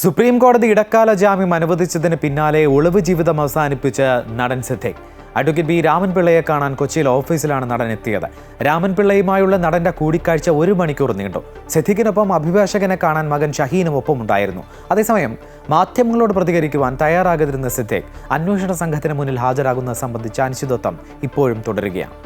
Supreme കോടതി ഇടക്കാല ജാമ്യം അനുവദിച്ചതിന് പിന്നാലെ ഒളിവ് ജീവിതം അവസാനിപ്പിച്ച നടൻ സിദ്ദിഖ്. അഡ്വക്കേറ്റ് ബി രാമൻപിള്ളയെ കാണാൻ കൊച്ചിയിൽ ഓഫീസിലാണ് നടൻ എത്തിയത്. രാമൻപിള്ളയുമായുള്ള നടന്റെ കൂടിക്കാഴ്ച ഒരു മണിക്കൂർ നീണ്ടു. സിദ്ദിഖിനൊപ്പം അഭിഭാഷകനെ കാണാൻ മകൻ ഷഹീനും ഒപ്പമുണ്ടായിരുന്നു. അതേസമയം മാധ്യമങ്ങളോട് പ്രതികരിക്കുവാൻ തയ്യാറാകാതിരുന്ന സിദ്ദിഖ് അന്വേഷണ സംഘത്തിന് മുന്നിൽ ഹാജരാകുന്നത് സംബന്ധിച്ച അനിശ്ചിതത്വം ഇപ്പോഴും തുടരുകയാണ്.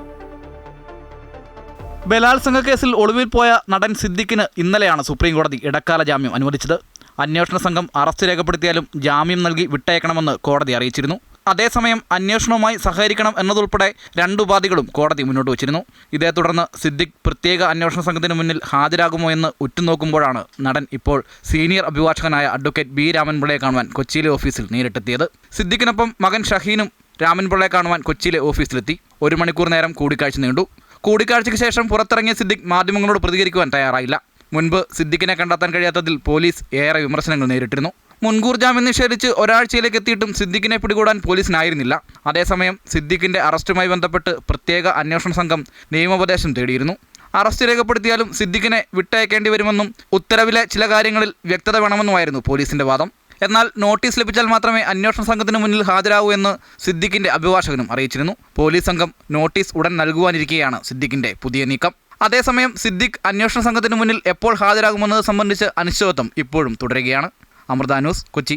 ബലാത്സംഗ കേസിൽ ഒളിവിൽ പോയ നടൻ സിദ്ദിഖിന് ഇന്നലെയാണ് സുപ്രീം കോടതി ഇടക്കാല ജാമ്യം അനുവദിച്ചത്. അന്വേഷണ സംഘം അറസ്റ്റ് രേഖപ്പെടുത്തിയാലും ജാമ്യം നൽകി വിട്ടയക്കണമെന്ന് കോടതി അറിയിച്ചിരുന്നു. അതേസമയം അന്വേഷണവുമായി സഹകരിക്കണം എന്നതുൾപ്പെടെ രണ്ട് ഉപാധികളും കോടതി മുന്നോട്ട് വച്ചിരുന്നു. ഇതേ തുടർന്ന് സിദ്ദിഖ് പ്രത്യേക അന്വേഷണ സംഘത്തിന് മുന്നിൽ ഹാജരാകുമോ എന്ന് ഉറ്റുനോക്കുമ്പോഴാണ് നടൻ ഇപ്പോൾ സീനിയർ അഭിഭാഷകനായ അഡ്വക്കേറ്റ് ബി രാമൻപിള്ളയെ കാണുവാൻ കൊച്ചിയിലെ ഓഫീസിൽ നേരിട്ടെത്തിയത്. സിദ്ദിഖിനൊപ്പം മകൻ ഷഹീനും രാമൻപിള്ളയെ കാണുവാൻ കൊച്ചിയിലെ ഓഫീസിലെത്തി. ഒരു മണിക്കൂർ നേരം കൂടിക്കാഴ്ച നീണ്ടു. കൂടിക്കാഴ്ചയ്ക്ക് ശേഷം പുറത്തിറങ്ങിയ സിദ്ദിഖ് മാധ്യമങ്ങളോട് പ്രതികരിക്കുവാൻ തയ്യാറായില്ല. മുൻപ് സിദ്ദിഖിനെ കണ്ടെത്താൻ കഴിയാത്തതിൽ പോലീസ് ഏറെ വിമർശനങ്ങൾ നേരിട്ടിരുന്നു. മുൻകൂർ ജാമ്യം നിഷേധിച്ച് ഒരാഴ്ചയിലേക്ക് എത്തിയിട്ടും സിദ്ദിഖിനെ പിടികൂടാൻ പോലീസിനായിരുന്നില്ല. അതേസമയം സിദ്ദിഖിന്റെ അറസ്റ്റുമായി ബന്ധപ്പെട്ട് പ്രത്യേക അന്വേഷണ സംഘം നിയമോപദേശം തേടിയിരുന്നു. അറസ്റ്റ് രേഖപ്പെടുത്തിയാലും സിദ്ദിഖിനെ വിട്ടയക്കേണ്ടി വരുമെന്നും ഉത്തരവിലെ ചില കാര്യങ്ങളിൽ വ്യക്തത വേണമെന്നുമായിരുന്നു പോലീസിന്റെ വാദം. എന്നാൽ നോട്ടീസ് ലഭിച്ചാൽ മാത്രമേ അന്വേഷണ സംഘത്തിന് മുന്നിൽ ഹാജരാകൂ എന്ന് സിദ്ദിഖിന്റെ അഭിഭാഷകനും അറിയിച്ചിരുന്നു. പോലീസ് സംഘം നോട്ടീസ് ഉടൻ നൽകുവാനിരിക്കെയാണ് സിദ്ദിഖിന്റെ പുതിയ നീക്കം. അതേസമയം സിദ്ദിഖ് അന്വേഷണ സംഘത്തിന് മുന്നിൽ എപ്പോൾ ഹാജരാകുമെന്നത് സംബന്ധിച്ച് അനിശ്ചിതത്വം ഇപ്പോഴും തുടരുകയാണ്. അമൃത ന്യൂസ് കൊച്ചി.